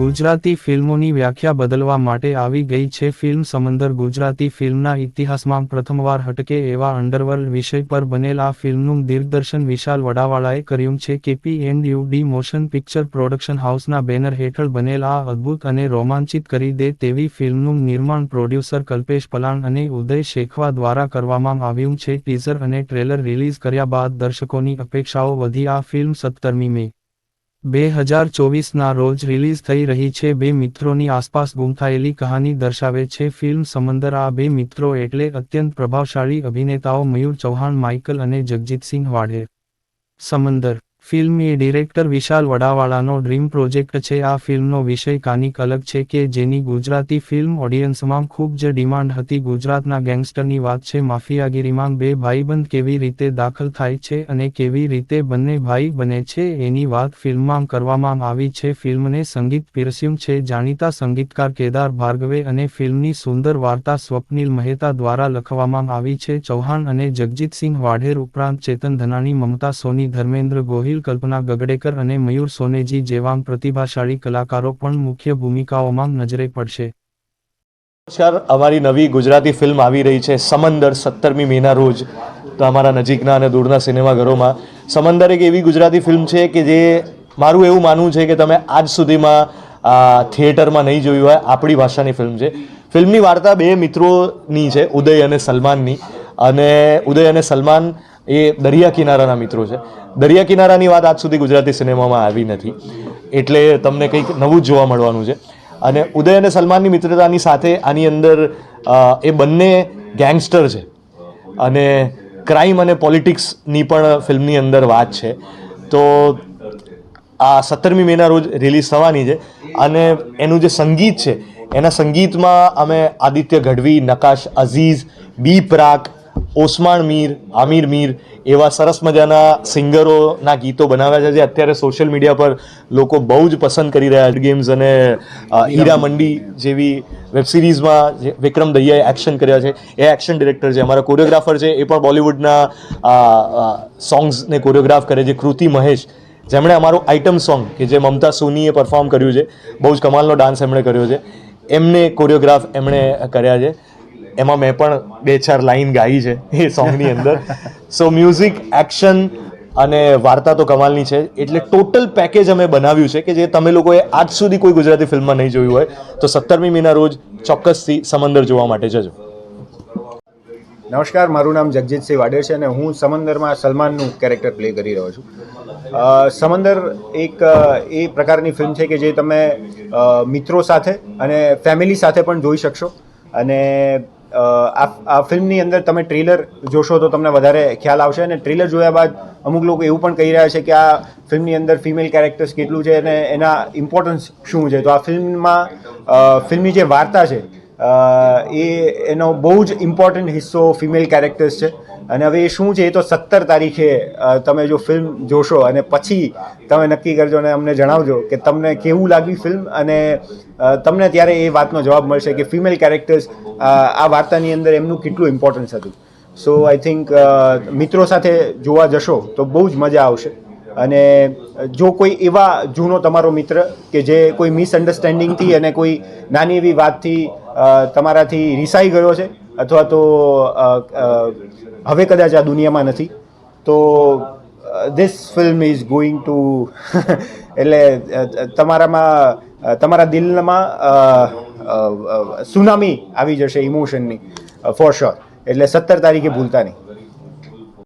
ગુજરાતી ફિલ્મોની વ્યાખ્યા બદલવા માટે આવી ગઈ છે ફિલ્મ સમંદર. ગુજરાતી ફિલ્મના ઇતિહાસમાં પ્રથમવાર હટકે એવા અંડરવર્લ્ડ વિષય પર બનેલ ફિલ્મનું દિગ્દર્શન વિશાલ વડાવાળાએ કર્યું છે. KP and U D motion picture production હાઉસના બેનર હેઠળ બનેલ આ અદ્ભુત અને રોમાંચિત કરી દે તેવી ફિલ્મનું નિર્માણ પ્રોડ્યુસર કલ્પેશ પલાણ અને ઉદય શેખવા દ્વારા કરવામાં આવ્યું છે. ટીઝર અને ટ્રેલર રિલીઝ કર્યા બાદ દર્શકોની અપેક્ષાઓ વધી આ ફિલ્મ સત્તરમી મે. બે હજાર ચોવીસના રોજ રિલીઝ થઈ રહી છે બે મિત્રોની આસપાસ ગુમ થયેલી કહાની દર્શાવે છે ફિલ્મ સમંદર આ બે મિત્રો એટલે અત્યંત પ્રભાવશાળી અભિનેતાઓ મયુર ચૌહાણ, માઇકલ અને જગજીતસિંહ વાઢેર. સમંદર ફિલ્મ એ ડિરેક્ટર વિશાલ વડાવાળાનો ડ્રીમ પ્રોજેક્ટ છે. આ ફિલ્મનો વિષય કાનિક અલગ છે કે જેની ગુજરાતી ફિલ્મ ઓડિયન્સમાં ખૂબ જ ડિમાન્ડ હતી. ગુજરાતના ગેંગસ્ટરની વાત છે, માફિયાગીરીમાં બે ભાઈબંધ કેવી રીતે દાખલ થાય છે અને કેવી રીતે બંને ભાઈ બને છે એની વાત ફિલ્મમાં કરવામાં આવી છે. ફિલ્મને સંગીત પીરસ્યું છે. જાણીતા સંગીતકાર કેદાર ભાર્ગવે અને ફિલ્મની સુંદર વાર્તા સ્વપ્નિલ મહેતા દ્વારા લખવામાં આવી છે. ચૌહાણ અને જગજીતસિંહ વાઢેર ઉપરાંત ચેતન ધનાની મમતા સોની, ધર્મેન્દ્ર ગોહિલ કલ્પના ગગડેકર અને મયુર સોનેજી જેવા પ્રતિભાશાળી કલાકારો પણ મુખ્ય ભૂમિકાઓમાં નજરે પડશે. નમસ્કાર, અમારી નવી ગુજરાતી ફિલ્મ આવી રહી છે, સમંદર સત્તરમી મેના રોજ. તો અમારા નજીકના અને દૂરના સિનેમાઘરોમાં. સમંદર એક એવી ગુજરાતી ફિલ્મ છે કે જે મારું એવું માનવું છે કે તમે આજ સુધીમાં થિયેટરમાં નહીં જોયું હોય, આપણી ભાષાની ફિલ્મ છે. ફિલ્મની વાર્તા બે મિત્રોની છે, ઉદય અને સલમાનની. અને ઉદય અને સલમાન એ દરિયા કિનારાના મિત્રો છે. દરિયા કિનારાની વાત આજ સુધી ગુજરાતી સિનેમામાં આવી નથી. એટલે તમને કંઈક નવું જ જોવા મળવાનું છે. અને ઉદય અને સલમાનની મિત્રતાની સાથે આની અંદર એ બંને ગેંગસ્ટર છે. અને ક્રાઇમ અને પોલિટિક્સની પણ ફિલ્મની અંદર વાત છે. તો આ સત્તરમી મેના રોજ રિલીઝ થવાની છે અને એનું જે સંગીત છે, એના સંગીતમાં અમે આદિત્ય ગઢવી, નકાશ અઝીઝ, બી પ્રાક ઓસમાણ મીર આમિર મીર એવા સરસ મજાના સિંગરોના ગીતો બનાવ્યા છે જે અત્યારે સોશિયલ મીડિયા પર લોકો બહુ જ પસંદ કરી રહ્યા છે. ગેમ્સ અને હીરા મંડી. જેવી વેબ સિરીઝમાં જે વિક્રમ દહિયાએ એક્શન કર્યા છે. એ એક્શન ડિરેક્ટર છે અમારા કોરિયોગ્રાફર છે. એ પણ બોલિવૂડના સોંગ્સને કોરિયોગ્રાફ કરે છે. કૃતિ મહેશ જેમણે અમારું આઇટમ સોંગ કે જે મમતા સોનીએ પરફોર્મ કર્યું છે બહુ જ કમાલનો ડાન્સ એમણે કર્યો છે. એમને કોરિયોગ્રાફ એમણે કર્યા છે. એમાં મેં પણ બે ચાર લાઈન ગાઈ છે એ સોંગની અંદર. સો મ્યુઝિક એક્શન અને વાર્તા તો કમાલની છે. એટલે ટોટલ પેકેજ અમે બનાવ્યું છે કે જે તમે લોકોએ આજ સુધી કોઈ ગુજરાતી ફિલ્મમાં નહીં જોયું હોય, તો સત્તરમી મીના રોજ ચોક્કસથી સમંદર જોવા માટે જજો. નમસ્કાર, મારું નામ જગજીતસિંહ વાડેર છે અને હું સમંદરમાં સલમાનનું કેરેક્ટર પ્લે કરી રહ્યો છું. સમંદર એક એ પ્રકારની ફિલ્મ છે કે જે તમે મિત્રો સાથે અને ફેમિલી સાથે પણ જોઈ શકશો. અને આ ફિલ્મની અંદર તમે ટ્રેલર જોશો તો તમને વધારે ખ્યાલ આવશે અને ટ્રેલર જોયા બાદ અમુક લોકો એવું પણ કહી રહ્યા છે કે આ ફિલ્મની અંદર ફિમેલ કેરેક્ટર્સ કેટલું છે અને એના ઇમ્પોર્ટન્સ શું છે. તો આ ફિલ્મમાં ફિલ્મની જે વાર્તા છે એ એનો બહુ જ ઇમ્પોર્ટન્ટ હિસ્સો ફિમેલ કેરેક્ટર્સ છે. અને હવે એ શું છે, એ તો સત્તર તારીખે તમે જો ફિલ્મ જોશો અને પછી તમે નક્કી કરજો અને અમને જણાવજો કે તમને કેવું લાગ્યું ફિલ્મ અને તમને ત્યારે એ વાતનો જવાબ મળશે કે ફિમેલ કેરેક્ટર્સ આ વાર્તાની અંદર એમનું કેટલું ઇમ્પોર્ટન્સ હતું. સો આઈ થિંક મિત્રો સાથે જોવા જશો તો બહુ જ મજા આવશે. અને જો કોઈ એવા જૂનો તમારો મિત્ર કે જે કોઈ મિસઅન્ડરસ્ટેન્ડિંગથી અને કોઈ નાની એવી વાતથી તમારાથી રિસાઈ ગયો છે, અથવા તો હવે કદાચ આ દુનિયામાં નથી, તો this film is going to એટલે તમારામાં તમારા દિલમાં સુનામી આવી જશે ઇમોશનની ફોર શ્યોર એટલે સત્તર તારીખે ભૂલતા નહીં.